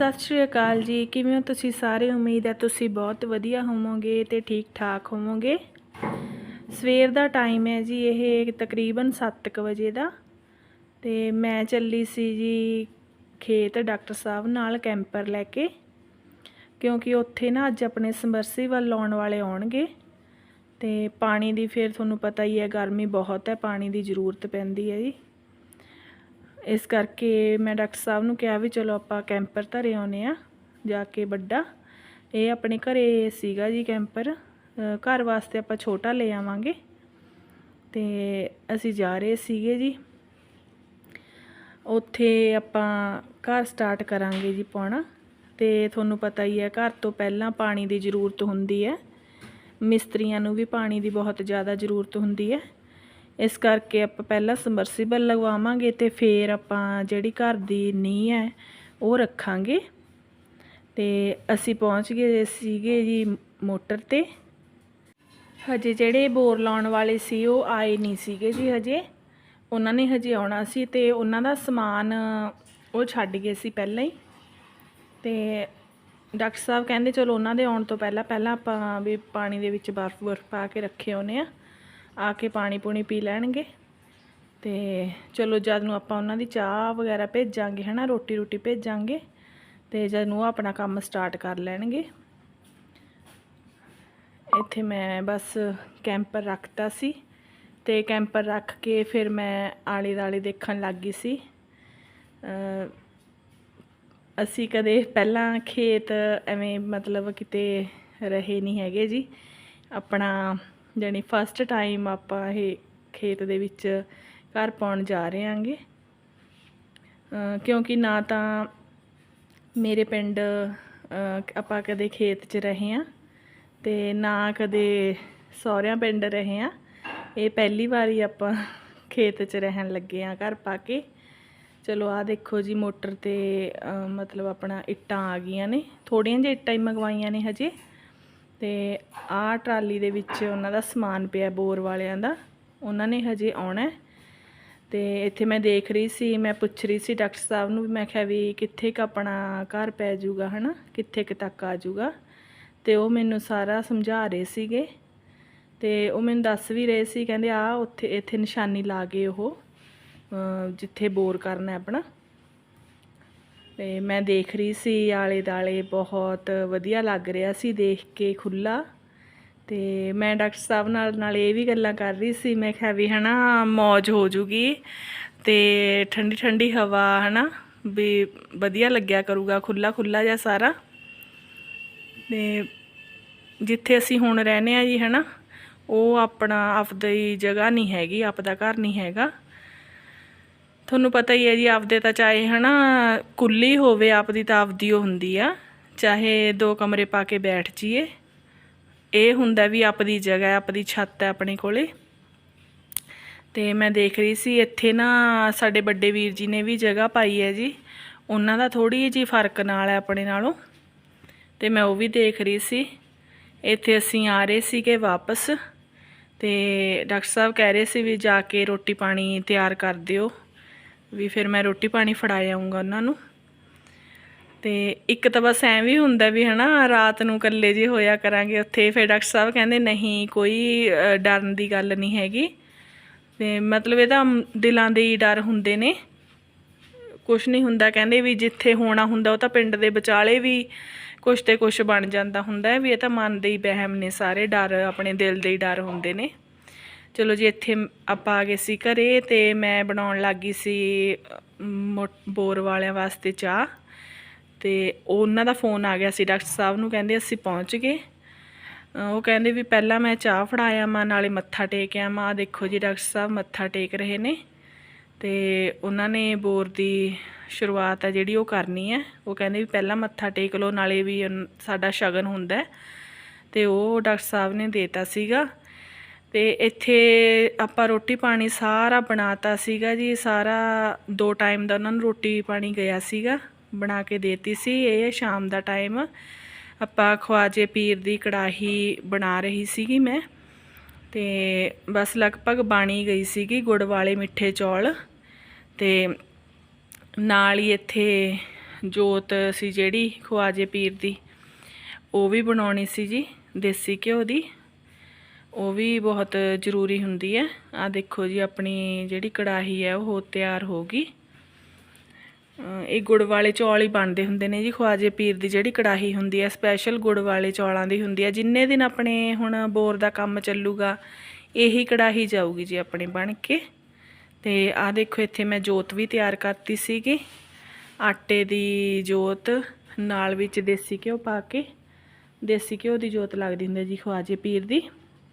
ਸਤਿ ਸ਼੍ਰੀ ਅਕਾਲ ਜੀ। ਕਿਵੇਂ ਹੋ ਤੁਸੀਂ ਸਾਰੇ? ਉਮੀਦ ਹੈ ਤੁਸੀਂ ਬਹੁਤ ਵਧੀਆ ਹੋਵੋਗੇ ਤੇ ਠੀਕ ਠਾਕ ਹੋਵੋਗੇ। ਸਵੇਰ ਦਾ ਟਾਈਮ ਹੈ ਜੀ, ਇਹ ਤਕਰੀਬਨ 7:00 ਵਜੇ ਦਾ। ਤੇ ਮੈਂ ਚੱਲੀ ਸੀ ਜੀ ਖੇਤ ਡਾਕਟਰ ਸਾਹਿਬ ਨਾਲ ਕੈਂਪਰ ਲੈ ਕੇ। ਕਿਉਂਕਿ ਉੱਥੇ ਨਾ ਅੱਜ ਆਪਣੇ ਸਮਰਸੀਬਲ ਲਾਉਣ ਵਾਲੇ ਆਉਣਗੇ। ਤੇ ਪਾਣੀ ਦੀ ਫਿਰ ਤੁਹਾਨੂੰ ਪਤਾ ਹੀ ਹੈ, ਗਰਮੀ ਬਹੁਤ ਹੈ, ਪਾਣੀ ਦੀ ਜ਼ਰੂਰਤ ਪੈਂਦੀ ਹੈ ਜੀ। ਇਸ ਕਰਕੇ ਮੈਂ ਡਾਕਟਰ ਸਾਹਿਬ ਨੂੰ ਕਿਹਾ ਵੀ ਚਲੋ ਆਪਾਂ ਕੈਂਪਰ ਧਰੇ ਆਉਨੇ ਆ ਜਾ ਕੇ ਵੱਡਾ। ਇਹ ਆਪਣੇ ਘਰੇ ਸੀਗਾ ਜੀ ਕੈਂਪਰ। ਘਰ ਵਾਸਤੇ ਆਪਾਂ ਛੋਟਾ ਲੈ ਆਵਾਂਗੇ। ਤੇ ਅਸੀਂ ਜਾ ਰਹੇ ਸੀਗੇ ਜੀ। ਉੱਥੇ ਆਪਾਂ ਘਰ ਸਟਾਰਟ ਕਰਾਂਗੇ ਜੀ ਪਾਉਣਾ ਤੇ ਤੁਹਾਨੂੰ ਪਤਾ ਹੀ ਹੈ, ਘਰ ਤੋਂ ਪਹਿਲਾਂ ਪਾਣੀ ਦੀ ਜ਼ਰੂਰਤ ਹੁੰਦੀ ਹੈ। ਮਿਸਤਰੀਆਂ ਨੂੰ ਵੀ ਪਾਣੀ ਦੀ ਬਹੁਤ ਜ਼ਿਆਦਾ ਜ਼ਰੂਰਤ ਹੁੰਦੀ ਹੈ। ਇਸ ਕਰਕੇ ਆਪਾਂ ਪਹਿਲਾਂ ਸਮਰਸੀਬਲ ਲਗਵਾਵਾਂਗੇ ਤੇ ਫਿਰ ਆਪਾਂ ਜਿਹੜੀ ਘਰ ਦੀ ਨੀਂਹ ਹੈ, ਉਹ ਰੱਖਾਂਗੇ। ਤੇ ਅਸੀਂ ਪਹੁੰਚ ਗਏ ਸੀਗੇ ਜੀ ਮੋਟਰ ਤੇ। ਹਜੇ ਜਿਹੜੇ ਬੋਰ ਲਾਉਣ ਵਾਲੇ ਸੀ, ਉਹ ਆਏ ਨਹੀਂ ਸੀਗੇ ਜੀ ਹਜੇ। ਉਹਨਾਂ ਨੇ ਹਜੇ ਆਉਣਾ ਸੀ ਤੇ ਉਹਨਾਂ ਦਾ ਸਮਾਨ ਉਹ ਛੱਡ ਗਏ ਸੀ ਪਹਿਲਾਂ ਹੀ। ਤੇ ਡਾਕਟਰ ਸਾਹਿਬ ਕਹਿੰਦੇ, ਚਲੋ ਉਹਨਾਂ ਦੇ ਆਉਣ ਤੋਂ ਪਹਿਲਾਂ ਪਹਿਲਾਂ ਆਪਾਂ ਵੀ ਪਾਣੀ ਦੇ ਵਿੱਚ ਬਰਫ਼ ਬਰਫ਼ ਪਾ ਕੇ ਰੱਖੇ ਹੋਨੇ ਆ ਆ ਕੇ ਪਾਣੀ ਪੂਣੀ ਪੀ ਲੈਣਗੇ। ਤੇ ਚਲੋ ਜਦ ਨੂੰ ਆਪਾਂ ਉਹਨਾਂ ਦੀ ਚਾਹ ਵਗੈਰਾ ਭੇਜਾਂਗੇ, ਹਨਾ, ਰੋਟੀ ਰੋਟੀ ਭੇਜਾਂਗੇ, ਤੇ ਜਦ ਨੂੰ ਉਹ ਆਪਣਾ ਕੰਮ ਸਟਾਰਟ ਕਰ ਲੈਣਗੇ। ਇੱਥੇ ਮੈਂ ਬਸ ਕੈਂਪਰ ਰੱਖਤਾ ਸੀ ਤੇ ਕੈਂਪਰ ਰੱਖ ਕੇ ਫਿਰ ਮੈਂ ਆਲੇ ਦਾਲੇ ਦੇਖਣ ਲੱਗ ਗਈ ਸੀ। ਅਸੀਂ ਕਦੇ ਪਹਿਲਾਂ ਖੇਤ ਐਵੇਂ ਮਤਲਬ ਕਿਤੇ ਰਹੇ ਨਹੀਂ ਹੈਗੇ ਜੀ। ਆਪਣਾ ਜਾਣੀ ਫਸਟ ਟਾਈਮ ਆਪਾਂ ਇਹ ਖੇਤ ਦੇ ਵਿੱਚ ਘਰ ਪਾਉਣ ਜਾ ਰਹੇ ਆਂਗੇ ਕਿਉਂਕਿ ਨਾ ਤਾਂ ਮੇਰੇ ਪਿੰਡ ਆਪਾਂ ਕਦੇ ਖੇਤ 'ਚ ਰਹੇ ਆ ਤੇ ਨਾ ਕਦੇ ਸਹੁਰਿਆਂ ਪਿੰਡ ਰਹੇ ਆ ਇਹ ਪਹਿਲੀ ਵਾਰੀ ਆਪਾਂ ਖੇਤ 'ਚ ਰਹਿਣ ਲੱਗੇ ਆ ਘਰ ਪਾ ਕੇ। ਚਲੋ ਆ ਦੇਖੋ ਜੀ ਮੋਟਰ ਤੇ ਮਤਲਬ ਆਪਣਾ ਇੱਟਾਂ ਆ ਗਈਆਂ ਨੇ। ਥੋੜੀਆਂ ਜਿਹੀਆਂ ਇੱਟਾਂ ਹੀ ਮੰਗਵਾਈਆਂ ਨੇ ਹਜੇ। ਤੇ ਆਹ ਟਰਾਲੀ ਦੇ ਵਿੱਚ ਉਹਨਾਂ ਦਾ ਸਮਾਨ ਪਿਆ ਬੋਰ ਵਾਲਿਆਂ ਦਾ। ਉਹਨਾਂ ਨੇ ਹਜੇ ਆਉਣਾ ਹੈ। ਤੇ ਇੱਥੇ ਮੈਂ ਦੇਖ ਰਹੀ ਸੀ, ਮੈਂ ਪੁੱਛ ਰਹੀ ਸੀ ਡਾਕਟਰ ਸਾਹਿਬ ਨੂੰ ਵੀ ਮੈਂ ਕਿਹਾ ਵੀ ਕਿੱਥੇ ਕ ਆਪਣਾ ਘਰ ਪੈ ਜਾਊਗਾ, ਹਨਾ? ਕਿੱਥੇ ਕੁ ਤੱਕ ਆ ਜਾਊਗਾ? ਤੇ ਉਹ ਮੈਨੂੰ ਸਾਰਾ ਸਮਝਾ ਰਹੇ ਸੀਗੇ। ਤੇ ਉਹ ਮੈਨੂੰ ਦੱਸ ਵੀ ਰਹੇ ਸੀ, ਕਹਿੰਦੇ ਆ ਉੱਥੇ, ਇੱਥੇ ਨਿਸ਼ਾਨੀ ਲਾ ਗਏ ਉਹ ਜਿੱਥੇ ਬੋਰ ਕਰਨਾ ਆਪਣਾ। ਤੇ ਮੈਂ ਦੇਖ ਰਹੀ ਸੀ ਆਲੇ ਦਾਲੇ ਬਹੁਤ ਵਧੀਆ ਲੱਗ ਰਿਹਾ ਸੀ ਦੇਖ ਕੇ ਖੁੱਲਾ ਤੇ ਮੈਂ ਡਾਕਟਰ ਸਾਹਿਬ ਨਾਲ ਨਾਲ ਇਹ ਵੀ ਗੱਲਾਂ ਕਰ ਰਹੀ ਸੀ, ਮੈਂ ਕਿਹਾ ਵੀ ਹਨਾ ਮौज ਹੋ ਜੂਗੀ ਤੇ ਠੰਡੀ ਠੰਡੀ ਹਵਾ ਹਨਾ, ਵੀ ਵਧੀਆ ਲੱਗਿਆ ਕਰੂਗਾ ਖੁੱਲਾ ਖੁੱਲਾ ਜਿਹਾ ਸਾਰਾ। ਤੇ ਜਿੱਥੇ ਅਸੀਂ ਹੁਣ ਰਹਨੇ ਆ ਜੀ ਹਨਾ, ਉਹ ਆਪਣਾ, ਆਪਦੀ ਜਗ੍ਹਾ ਨਹੀਂ ਹੈਗੀ, ਆਪਦਾ ਘਰ ਨਹੀਂ ਹੈਗਾ। ਤੁਹਾਨੂੰ ਪਤਾ ਹੀ ਹੈ ਜੀ, ਆਪਦੇ ਤਾਂ ਚਾਹੇ ਹਨਾ ਕੁੱਲੀ ਹੋਵੇ, ਆਪਦੀ ਤਾਂ ਆਪਦੀ ਉਹ ਹੁੰਦੀ ਆ। ਚਾਹੇ ਦੋ ਕਮਰੇ ਪਾ ਕੇ ਬੈਠ ਜੀਏ। ਇਹ ਹੁੰਦਾ ਵੀ ਆਪਦੀ ਜਗ੍ਹਾ ਆਪਦੀ ਛੱਤ ਹੈ ਆਪਣੇ ਕੋਲੇ। ਤੇ ਮੈਂ ਦੇਖ ਰਹੀ ਸੀ, ਇੱਥੇ ਨਾ ਸਾਡੇ ਵੱਡੇ ਵੀਰ ਜੀ ਨੇ ਵੀ ਜਗ੍ਹਾ ਪਾਈ ਹੈ ਜੀ। ਉਹਨਾਂ ਦਾ ਥੋੜੀ ਜਿਹੀ ਫ਼ਰਕ ਨਾਲ ਹੈ ਆਪਣੇ ਨਾਲੋਂ। ਤੇ ਮੈਂ ਉਹ ਵੀ ਦੇਖ ਰਹੀ ਸੀ। ਇੱਥੇ ਅਸੀਂ ਆ ਰਹੇ ਸੀਗੇ ਵਾਪਸ। ਤੇ ਡਾਕਟਰ ਸਾਹਿਬ ਕਹਿ ਰਹੇ ਸੀ ਵੀ ਜਾ ਕੇ ਰੋਟੀ ਪਾਣੀ ਤਿਆਰ ਕਰ ਦਿਓ। ਵੀ ਫਿਰ ਮੈਂ ਰੋਟੀ ਪਾਣੀ ਫੜਾ ਆਉਂਗਾ ਉਹਨਾਂ ਨੂੰ। ਤੇ ਇੱਕ ਤਾਂ ਬਸ ਐਂ ਵੀ ਹੁੰਦਾ ਵੀ ਹਨਾ, ਰਾਤ ਨੂੰ ਇਕੱਲੇ ਜੇ ਹੋਇਆ ਕਰਾਂਗੇ, ਉੱਥੇ ਫਿਰ ਡਾਕਟਰ ਸਾਹਿਬ ਕਹਿੰਦੇ ਨਹੀਂ, ਕੋਈ ਡਰਨ ਦੀ ਗੱਲ ਨਹੀਂ ਹੈਗੀ। ਤੇ ਮਤਲਬ ਇਹ ਤਾਂ ਦਿਲਾਂ ਦੇ ਹੀ ਡਰ ਹੁੰਦੇ ਨੇ। ਕੁਝ ਨਹੀਂ ਹੁੰਦਾ, ਕਹਿੰਦੇ ਵੀ ਜਿੱਥੇ ਹੋਣਾ ਹੁੰਦਾ, ਉਹ ਤਾਂ ਪਿੰਡ ਦੇ ਵਿਚਾਲੇ ਵੀ ਕੁਛ ਤੇ ਕੁਛ ਬਣ ਜਾਂਦਾ ਹੁੰਦਾ ਵੀ ਇਹ ਤਾਂ ਮਨ ਦੇ ਹੀ ਵਹਿਮ ਨੇ ਸਾਰੇ, ਡਰ, ਆਪਣੇ ਦਿਲ ਦੇ ਹੀ ਡਰ ਹੁੰਦੇ ਨੇ। ਚਲੋ ਜੀ, ਇੱਥੇ ਆਪਾਂ ਆ ਗਏ ਸੀ ਘਰੇ ਤੇ ਮੈਂ ਬਣਾਉਣ ਲੱਗੀ ਸੀ ਮੋ- ਬੋਰ ਵਾਲਿਆਂ ਵਾਸਤੇ ਚਾਹ। ਤੇ ਉਹਨਾਂ ਦਾ ਫੋਨ ਆ ਗਿਆ ਸੀ, ਡਾਕਟਰ ਸਾਹਿਬ ਨੂੰ ਕਹਿੰਦੇ ਅਸੀਂ ਪਹੁੰਚ ਗਏ। ਉਹ ਕਹਿੰਦੇ ਵੀ ਪਹਿਲਾਂ ਮੈਂ ਚਾਹ ਫੜਾਇਆ ਮਾਂ, ਨਾਲੇ ਮੱਥਾ ਟੇਕਿਆ ਮਾਂ। ਦੇਖੋ ਜੀ, ਡਾਕਟਰ ਸਾਹਿਬ ਮੱਥਾ ਟੇਕ ਰਹੇ ਨੇ ਤੇ ਉਹਨਾਂ ਨੇ ਬੋਰ ਦੀ ਸ਼ੁਰੂਆਤ ਹੈ ਜਿਹੜੀ ਉਹ ਕਰਨੀ ਹੈ ਉਹ ਕਹਿੰਦੇ ਵੀ ਪਹਿਲਾਂ ਮੱਥਾ ਟੇਕ ਲਓ, ਨਾਲੇ ਵੀ ਸਾਡਾ ਸ਼ਗਨ ਹੁੰਦਾ। ਹੈ। ਤੇ ਉਹ ਡਾਕਟਰ ਸਾਹਿਬ ਨੇ ਦੇਤਾ ਸੀਗਾ। ਤੇ ਇੱਥੇ ਆਪਾਂ ਰੋਟੀ ਪਾਣੀ ਸਾਰਾ ਬਣਾਤਾ ਸੀਗਾ ਜੀ, ਸਾਰਾ ਦੋ ਟਾਈਮ ਦਾ ਉਹਨਾਂ ਨੂੰ ਰੋਟੀ ਪਾਣੀ ਗਿਆ ਸੀਗਾ, ਬਣਾ ਕੇ ਦੇਤੀ ਸੀ ਇਹ ਸ਼ਾਮ ਦਾ ਟਾਈਮ ਆਪਾਂ ਖਵਾਜੇ ਪੀਰ ਦੀ ਕੜਾਹੀ ਬਣਾ ਰਹੀ ਸੀਗੀ ਮੈਂ ਤੇ ਬਸ ਲਗਭਗ ਬਾਣੀ ਗਈ ਸੀਗੀ ਗੁੜ ਵਾਲੇ ਮਿੱਠੇ ਚੌਲ ਤੇ ਨਾਲ ਹੀ ਇੱਥੇ ਜੋਤ ਸੀ ਜਿਹੜੀ ਖਵਾਜੇ ਪੀਰ ਦੀ, ਉਹ ਵੀ ਬਣਾਉਣੀ ਸੀ ਜੀ, ਦੇਸੀ ਘਿਓ ਦੀ। ਉਹ ਵੀ ਬਹੁਤ ਜ਼ਰੂਰੀ ਹੁੰਦੀ ਹੈ। ਆ ਦੇਖੋ ਜੀ, ਆਪਣੀ ਜਿਹੜੀ ਕੜਾਹੀ ਹੈ, ਉਹ ਤਿਆਰ ਹੋ ਗਈ। ਇਹ ਗੁੜ ਵਾਲੇ ਚੌਲ ਹੀ ਬਣਦੇ ਹੁੰਦੇ ਨੇ ਜੀ, ਖਵਾਜੇ ਪੀਰ ਦੀ ਜਿਹੜੀ ਕੜਾਹੀ ਹੁੰਦੀ ਹੈ ਸਪੈਸ਼ਲ ਗੁੜ ਵਾਲੇ ਚੌਲਾਂ ਦੀ ਹੁੰਦੀ ਹੈ। ਜਿੰਨੇ ਦਿਨ ਆਪਣੇ ਹੁਣ ਬੋਰ ਦਾ ਕੰਮ ਚੱਲੂਗਾ, ਇਹੀ ਕੜਾਹੀ ਜਾਊਗੀ ਜੀ ਆਪਣੇ ਬਣ ਕੇ। ਤੇ ਆ ਦੇਖੋ, ਇੱਥੇ ਮੈਂ ਜੋਤ ਵੀ ਤਿਆਰ ਕਰਤੀ ਸੀਗੀ। ਆਟੇ ਦੀ ਜੋਤ, ਨਾਲ ਵਿੱਚ ਦੇਸੀ ਘਿਓ ਪਾ ਕੇ। ਦੇਸੀ ਘਿਓ ਦੀ ਜੋਤ ਲੱਗਦੀ ਹੁੰਦੀ ਹੈ ਜੀ, ਖਵਾਜੇ ਪੀਰ ਦੀ।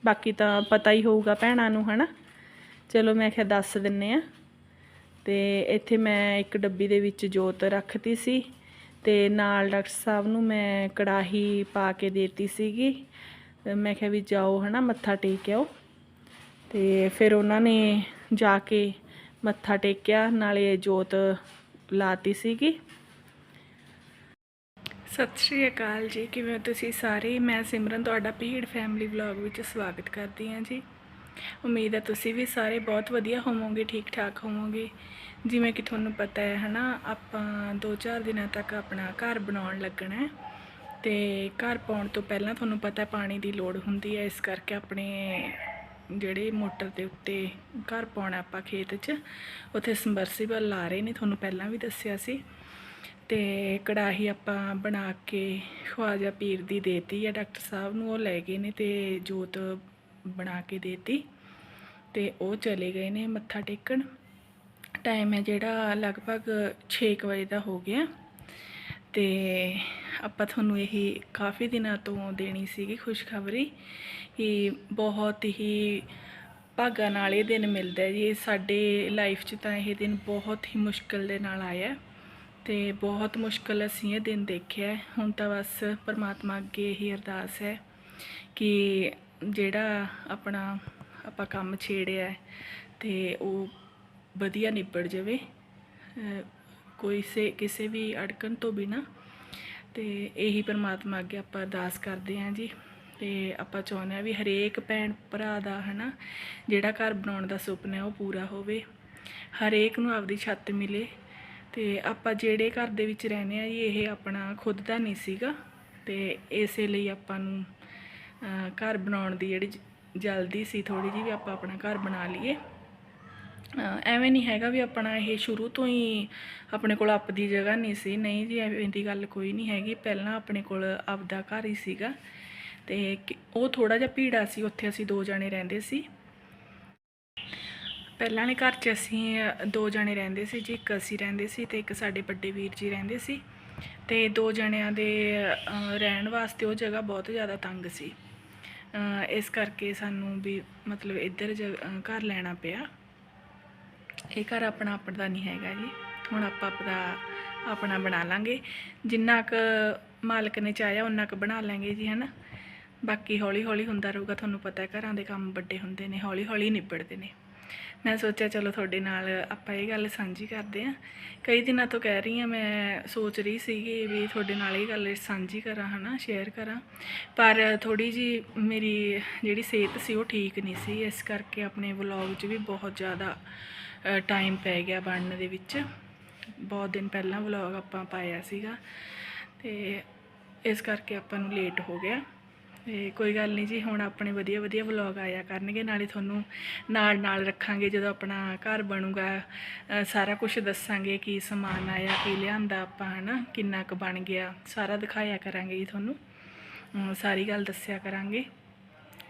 ਬਾਕੀ ਤਾਂ ਪਤਾ ਹੀ ਹੋਊਗਾ ਭੈਣਾਂ ਨੂੰ, ਹਨਾ? ਚਲੋ ਮੈਂ ਕਿਹਾ ਦੱਸ ਦਿੰਨੇ ਆ। ਤੇ ਇੱਥੇ ਮੈਂ ਇੱਕ ਡੱਬੀ ਦੇ ਵਿੱਚ ਜੋਤ ਰੱਖਤੀ ਸੀ ਤੇ ਨਾਲ ਡਾਕਟਰ ਸਾਹਿਬ ਨੂੰ ਮੈਂ ਕੜਾਹੀ ਪਾ ਕੇ ਦੇਤੀ ਸੀਗੀ। ਮੈਂ ਕਿਹਾ ਵੀ ਜਾਓ, ਹਨਾ, ਮੱਥਾ ਟੇਕ ਆਓ। ਤੇ ਫਿਰ ਉਹਨਾਂ ਨੇ ਜਾ ਕੇ ਮੱਥਾ ਟੇਕਿਆ, ਨਾਲੇ ਜੋਤ ਲਾਤੀ ਸੀਗੀ। ਸਤਿ ਸ਼੍ਰੀ ਅਕਾਲ ਜੀ। ਕਿਵੇਂ ਹੋ ਤੁਸੀਂ ਸਾਰੇ? ਮੈਂ ਸਿਮਰਨ, ਤੁਹਾਡਾ ਭੀੜ ਫੈਮਿਲੀ ਵਲੌਗ ਵਿੱਚ ਸਵਾਗਤ ਕਰਦੀ ਹਾਂ ਜੀ। ਉਮੀਦ ਹੈ ਤੁਸੀਂ ਵੀ ਸਾਰੇ ਬਹੁਤ ਵਧੀਆ ਹੋਵੋਗੇ ਠੀਕ ਠਾਕ ਹੋਵੋਗੇ। ਜਿਵੇਂ ਕਿ ਤੁਹਾਨੂੰ ਪਤਾ ਹੈ, ਹਨਾ, ਆਪਾਂ 2-4 ਦਿਨਾਂ ਤੱਕ ਆਪਣਾ ਘਰ ਬਣਾਉਣ ਲੱਗਣਾ ਹੈ। ਤੇ ਘਰ ਪਾਉਣ ਤੋਂ ਪਹਿਲਾਂ ਤੁਹਾਨੂੰ ਪਤਾ ਹੈ, ਪਾਣੀ ਦੀ ਲੋੜ ਹੁੰਦੀ ਹੈ। ਇਸ ਕਰਕੇ ਆਪਣੇ ਜਿਹੜੇ ਮੋਟਰ ਦੇ ਉੱਤੇ ਘਰ ਪਾਉਣਾ ਆਪਾਂ ਖੇਤ 'ਚ, ਉੱਥੇ ਸਮਰਸੀਬਲ ਲਾ ਰਹੇ ਨੇ। ਤੁਹਾਨੂੰ ਪਹਿਲਾਂ ਵੀ ਦੱਸਿਆ ਸੀ। ਅਤੇ ਕੜਾਹੀ ਆਪਾਂ ਬਣਾ ਕੇ ਖਵਾਜਾ ਪੀਰ ਦੀ ਦੇਤੀ ਹੈ ਡਾਕਟਰ ਸਾਹਿਬ ਨੂੰ, ਉਹ ਲੈ ਗਏ ਨੇ ਅਤੇ ਜੋਤ ਬਣਾ ਕੇ ਦੇਤੀ ਅਤੇ ਉਹ ਚਲੇ ਗਏ ਨੇ ਮੱਥਾ ਟੇਕਣ। ਟਾਈਮ ਹੈ ਜਿਹੜਾ ਲਗਭਗ 6 ਵਜੇ ਦਾ ਹੋ ਗਿਆ ਤੇ ਆਪਾਂ ਤੁਹਾਨੂੰ ਇਹੀ ਕਾਫੀ ਦਿਨਾਂ ਤੋਂ ਦੇਣੀ ਸੀਗੀ ਖੁਸ਼ਖਬਰੀ ਕਿ ਬਹੁਤ ਹੀ ਭਾਗਾਂ ਨਾਲ ਇਹ ਦਿਨ ਮਿਲਦਾ ਜੀ। ਸਾਡੇ ਲਾਈਫ 'ਚ ਤਾਂ ਇਹ ਦਿਨ ਬਹੁਤ ਹੀ ਮੁਸ਼ਕਲ ਦੇ ਨਾਲ ਆਇਆ। ਤੇ ਬਹੁਤ ਮੁਸ਼ਕਲ ਅਸੀਂ ਇਹ ਦਿਨ ਦੇਖਿਆ ਹੁਣ ਤਾਂ ਬਸ ਪਰਮਾਤਮਾ ਅੱਗੇ ਇਹੀ ਅਰਦਾਸ ਹੈ ਕਿ ਜਿਹੜਾ ਆਪਣਾ ਆਪਾਂ ਕੰਮ ਛੇੜਿਆ ਹੈ ਤੇ ਉਹ ਵਧੀਆ ਨਿਬੜ ਜਾਵੇ। ਕੋਈ ਸੇ, ਕਿਸੇ ਵੀ ਅੜਕਣ ਤੋਂ ਬਿਨਾ ਤੇ ਇਹੀ ਪਰਮਾਤਮਾ ਅੱਗੇ ਆਪਾਂ ਅਰਦਾਸ ਕਰਦੇ ਹਾਂ ਜੀ। ਤੇ ਆਪਾਂ ਚਾਹੁੰਦੇ ਹਾਂ ਵੀ ਹਰੇਕ ਭੈਣ ਭਰਾ ਦਾ ਹਨਾ, ਜਿਹੜਾ ਘਰ ਬਣਾਉਣ ਦਾ ਸੁਪਨਾ ਹੈ ਉਹ ਪੂਰਾ ਹੋਵੇ। ਹਰੇਕ ਨੂੰ ਆਪਦੀ ਛੱਤ ਮਿਲੇ। ਤੇ ਆਪਾਂ ਜਿਹੜੇ ਘਰ ਦੇ ਵਿੱਚ ਰਹਿੰਦੇ ਆ ਜੀ, ਇਹ ਆਪਣਾ ਖੁਦ ਦਾ ਨਹੀਂ ਸੀਗਾ ਤੇ ਇਸੇ ਲਈ ਆਪਾਂ ਨੂੰ ਘਰ ਬਣਾਉਣ ਦੀ ਜਿਹੜੀ ਜਲਦੀ ਸੀ ਥੋੜੀ ਜਿਹੀ ਵੀ ਆਪਾਂ ਆਪਣਾ ਘਰ ਬਣਾ ਲਈਏ। ਐਵੇਂ ਨਹੀਂ ਹੈਗਾ ਵੀ ਆਪਣਾ ਇਹ ਸ਼ੁਰੂ ਤੋਂ ਹੀ ਆਪਣੇ ਕੋਲ ਆਪਦੀ ਜਗ੍ਹਾ ਨਹੀਂ ਸੀ। ਨਹੀਂ ਜੀ, ਐਵੇਂ ਦੀ ਗੱਲ ਕੋਈ ਨਹੀਂ ਹੈਗੀ। ਪਹਿਲਾਂ ਆਪਣੇ ਕੋਲ ਆਪਦਾ ਘਰ ਹੀ ਸੀਗਾ ਤੇ ਉਹ ਥੋੜਾ ਜਿਹਾ ਭੀੜਾ ਸੀ, ਉੱਥੇ ਅਸੀਂ ਦੋ ਜਣੇ ਰਹਿੰਦੇ ਸੀ। ਪਹਿਲਾਂ ਵਾਲੇ ਘਰ 'ਚ ਅਸੀਂ ਦੋ ਜਣੇ ਰਹਿੰਦੇ ਸੀ ਜੀ, ਇੱਕ ਅਸੀਂ ਰਹਿੰਦੇ ਸੀ ਤੇ ਇੱਕ ਸਾਡੇ ਵੱਡੇ ਵੀਰ ਜੀ ਰਹਿੰਦੇ ਸੀ ਤੇ ਦੋ ਜਣਿਆਂ ਦੇ ਰਹਿਣ ਵਾਸਤੇ ਉਹ ਜਗ੍ਹਾ ਬਹੁਤ ਜ਼ਿਆਦਾ ਤੰਗ ਸੀ। ਇਸ ਕਰਕੇ ਸਾਨੂੰ ਵੀ ਮਤਲਬ ਇੱਧਰ ਜ- ਘਰ ਲੈਣਾ ਪਿਆ। ਇਹ ਘਰ ਆਪਣਾ ਆਪਣਾ ਨਹੀਂ ਹੈਗਾ ਜੀ। ਹੁਣ ਆਪਾਂ ਆਪਣਾ ਆਪਣਾ ਬਣਾ ਲਾਂਗੇ। ਜਿੰਨਾ ਕੁ ਮਾਲਕ ਨੇ ਚਾਹਿਆ ਉਨਾ ਕੁ ਬਣਾ ਲਾਂਗੇ ਜੀ, ਹਨਾ। ਬਾਕੀ ਹੌਲੀ ਹੌਲੀ ਹੁੰਦਾ ਰਹੂਗਾ, ਤੁਹਾਨੂੰ ਪਤਾ ਹੈ ਘਰਾਂ ਦੇ ਕੰਮ ਵੱਡੇ ਹੁੰਦੇ ਨੇ ਹੌਲੀ ਹੌਲੀ ਨਿਬੜਦੇ ਨੇ। ਮੈਂ ਸੋਚਿਆ ਚਲੋ ਤੁਹਾਡੇ ਨਾਲ ਆਪਾਂ ਇਹ ਗੱਲ ਸਾਂਝੀ ਕਰਦੇ ਹਾਂ। ਕਈ ਦਿਨਾਂ ਤੋਂ ਕਹਿ ਰਹੀ ਹਾਂ, ਮੈਂ ਸੋਚ ਰਹੀ ਸੀਗੀ ਵੀ ਤੁਹਾਡੇ ਨਾਲ ਇਹ ਗੱਲ ਸਾਂਝੀ ਕਰਾਂ, ਹਨਾ ਸ਼ੇਅਰ ਕਰਾਂ। ਪਰ ਥੋੜੀ ਜੀ ਮੇਰੀ ਜਿਹੜੀ ਸਿਹਤ ਸੀ, ਉਹ ਠੀਕ ਨਹੀਂ ਸੀ। ਇਸ ਕਰਕੇ ਆਪਣੇ ਵਲੌਗ 'ਚ ਵੀ ਬਹੁਤ ਜ਼ਿਆਦਾ ਟਾਈਮ ਪੈ ਗਿਆ ਬਣਨ ਦੇ ਵਿੱਚ। ਬਹੁਤ ਦਿਨ ਪਹਿਲਾਂ ਵਲੌਗ ਆਪਾਂ ਪਾਇਆ ਸੀਗਾ। ਤੇ ਇਸ ਕਰਕੇ ਆਪਾਂ ਨੂੰ ਲੇਟ ਹੋ ਗਿਆ। ਤੇ ਕੋਈ ਗੱਲ ਨਹੀਂ ਜੀ, ਹੁਣ ਆਪਣੇ ਵਧੀਆ ਵਧੀਆ ਵਲੌਗ ਆਇਆ ਕਰਨਗੇ, ਨਾਲੇ ਤੁਹਾਨੂੰ ਨਾਲ ਨਾਲ ਰੱਖਾਂਗੇ ਜਦੋਂ ਆਪਣਾ ਘਰ ਬਣੂਗਾ। ਸਾਰਾ ਕੁਝ ਦੱਸਾਂਗੇ ਕੀ ਸਮਾਨ ਆਇਆ, ਕੀ ਲਿਆਂਦਾ ਆਪਾਂ, ਹਨਾ? ਕਿੰਨਾ ਕੁ ਬਣ ਗਿਆ, ਸਾਰਾ ਦਿਖਾਇਆ ਕਰਾਂਗੇ ਜੀ ਤੁਹਾਨੂੰ। ਸਾਰੀ ਗੱਲ ਦੱਸਿਆ ਕਰਾਂਗੇ।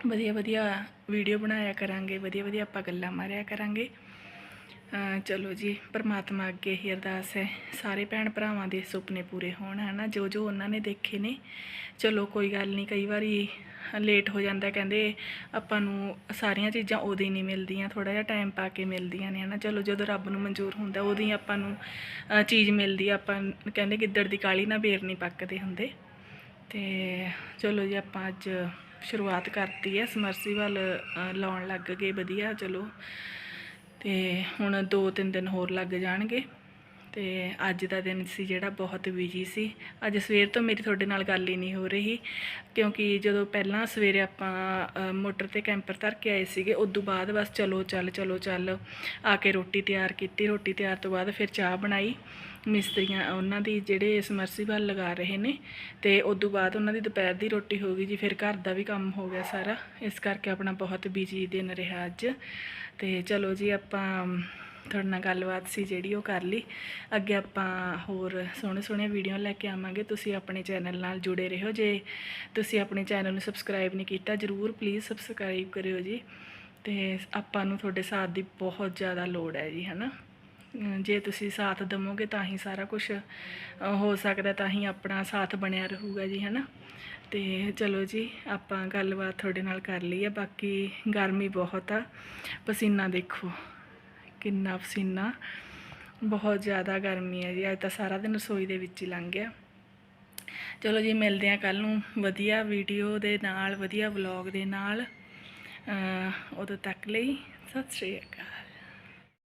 ਵਧੀਆ ਵਧੀਆ ਵੀਡੀਓ ਬਣਾਇਆ ਕਰਾਂਗੇ, ਵਧੀਆ ਵਧੀਆ ਆਪਾਂ ਗੱਲਾਂ ਮਾਰਿਆ ਕਰਾਂਗੇ। ਚਲੋ ਜੀ, ਪਰਮਾਤਮਾ ਅੱਗੇ ਹੀ ਅਰਦਾਸ ਹੈ। ਸਾਰੇ ਭੈਣ ਭਰਾਵਾਂ ਦੇ ਸੁਪਨੇ ਪੂਰੇ ਹੋਣ, ਹਨਾ? ਜੋ ਜੋ ਉਹਨਾਂ ਨੇ ਦੇਖੇ ਨੇ। ਚਲੋ ਕੋਈ ਗੱਲ ਨਹੀਂ, ਕਈ ਵਾਰੀ ਲੇਟ ਹੋ ਜਾਂਦਾ, ਕਹਿੰਦੇ ਆਪਾਂ ਨੂੰ ਸਾਰੀਆਂ ਚੀਜ਼ਾਂ ਉਦੋਂ ਹੀ ਨਹੀਂ ਮਿਲਦੀਆਂ ਥੋੜਾ ਜਿਹਾ ਟਾਈਮ ਪਾ ਕੇ ਮਿਲਦੀਆਂ ਨੇ, ਹਨਾ? ਚਲੋ ਜਦੋਂ ਰੱਬ ਨੂੰ ਮਨਜ਼ੂਰ ਹੁੰਦਾ, ਉਦੋਂ ਹੀ ਆਪਾਂ ਨੂੰ ਚੀਜ਼ ਮਿਲਦੀ ਆਪਾਂ ਕਹਿੰਦੇ ਗਿੱਦੜ ਦੀ ਕਾਲੀ ਨਾ ਬੇਰ ਨਹੀਂ ਪੱਕਦੇ ਹੁੰਦੇ। ਤੇ ਚਲੋ ਜੀ, ਆਪਾਂ ਅੱਜ ਸ਼ੁਰੂਆਤ ਕਰਤੀ ਹੈ। ਸਮਰਸੀਬਲ ਲਾਉਣ ਲੱਗ ਗਏ, ਵਧੀਆ, ਚਲੋ। ਤੇ ਹੁਣ 2-3 ਦਿਨ ਹੋਰ ਲੱਗ ਜਾਣਗੇ। ਤੇ ਅੱਜ ਦਾ ਦਿਨ ਸੀ ਜਿਹੜਾ ਬਹੁਤ ਬਿਜ਼ੀ ਸੀ। ਅੱਜ ਸਵੇਰ ਤੋਂ ਮੇਰੀ ਤੁਹਾਡੇ ਨਾਲ ਗੱਲ ਹੀ ਨਹੀਂ ਹੋ ਰਹੀ, ਕਿਉਂਕਿ ਜਦੋਂ ਪਹਿਲਾਂ ਸਵੇਰੇ ਆਪਾਂ ਮੋਟਰ ਤੇ ਕੈਂਪਰ ਧਰ ਕੇ ਆਏ ਸੀਗੇ, ਉਦੋਂ ਬਾਅਦ ਬਸ ਚਲੋ, ਚੱਲ ਚਲੋ, ਚੱਲ ਆ ਕੇ ਰੋਟੀ ਤਿਆਰ ਕੀਤੀ। ਰੋਟੀ ਤਿਆਰ ਤੋਂ ਬਾਅਦ ਫਿਰ ਚਾਹ ਬਣਾਈ। ਮਿਸਤਰੀਆਂ, ਉਹਨਾਂ ਦੀ ਜਿਹੜੇ ਸਮਰਸੀਬਲ ਲਗਾ ਰਹੇ ਨੇ, ਤੇ ਉਸ ਤੋਂ ਬਾਅਦ ਉਹਨਾਂ ਦੀ ਦੁਪਹਿਰ ਦੀ ਰੋਟੀ ਹੋ ਗਈ ਜੀ। ਫਿਰ ਘਰ ਦਾ ਵੀ ਕੰਮ ਹੋ ਗਿਆ ਸਾਰਾ। ਇਸ ਕਰਕੇ ਆਪਣਾ ਬਹੁਤ ਬਿਜ਼ੀ ਦਿਨ ਰਿਹਾ ਅੱਜ। ਤੇ ਚਲੋ ਜੀ ਆਪਾਂ ਤੁਹਾਡੇ ਨਾਲ ਗੱਲਬਾਤ ਸੀ ਜਿਹੜੀ ਉਹ ਕਰ ਲਈ। ਅੱਗੇ ਆਪਾਂ ਹੋਰ ਸੋਹਣੇ ਸੋਹਣੇ ਵੀਡੀਓ ਲੈ ਕੇ ਆਵਾਂਗੇ। ਤੁਸੀਂ ਆਪਣੇ ਚੈਨਲ ਨਾਲ ਜੁੜੇ ਰਹੋ ਜੇ ਤੁਸੀਂ ਆਪਣੇ ਚੈਨਲ ਨੂੰ ਸਬਸਕ੍ਰਾਈਬ ਨਹੀਂ ਕੀਤਾ, ਜਰੂਰ ਪਲੀਜ਼ ਸਬਸਕ੍ਰਾਈਬ ਕਰਿਓ ਜੀ। ਤੇ ਆਪਾਂ ਨੂੰ ਤੁਹਾਡੇ ਸਾਥ ਦੀ ਬਹੁਤ ਜ਼ਿਆਦਾ ਲੋੜ ਹੈ ਜੀ, ਹਨਾ? ਅਮ ਜੇ ਤੁਸੀਂ ਸਾਥ ਦਵੋਗੇ ਤਾਂ ਹੀ ਸਾਰਾ ਕੁਝ ਹੋ ਸਕਦਾ ਤਾਂ ਹੀ ਆਪਣਾ ਸਾਥ ਬਣਿਆ ਰਹੂਗਾ ਜੀ, ਹਨਾ? ਤੇ ਚਲੋ ਜੀ, ਆਪਾਂ ਗੱਲਬਾਤ ਤੁਹਾਡੇ ਨਾਲ ਕਰ ਲਈ ਹੈ ਬਾਕੀ ਗਰਮੀ ਬਹੁਤ ਆ। ਪਸੀਨਾ ਦੇਖੋ, ਕਿੰਨਾ ਪਸੀਨਾ। ਬਹੁਤ ਜ਼ਿਆਦਾ ਗਰਮੀ ਹੈ ਜੀ। ਅੱਜ ਤਾਂ ਸਾਰਾ ਦਿਨ ਰਸੋਈ ਦੇ ਵਿੱਚ ਹੀ ਲੰਘ ਗਿਆ। ਚਲੋ ਜੀ, ਮਿਲਦੇ ਆ ਕੱਲ ਨੂੰ। ਵਧੀਆ ਵੀਡੀਓ ਦੇ ਨਾਲ, ਵਧੀਆ ਵਲੌਗ ਦੇ ਨਾਲ। ਉਦੋਂ ਤੱਕ ਲਈ, ਸਤਿ ਸ਼੍ਰੀ ਅਕਾਲ।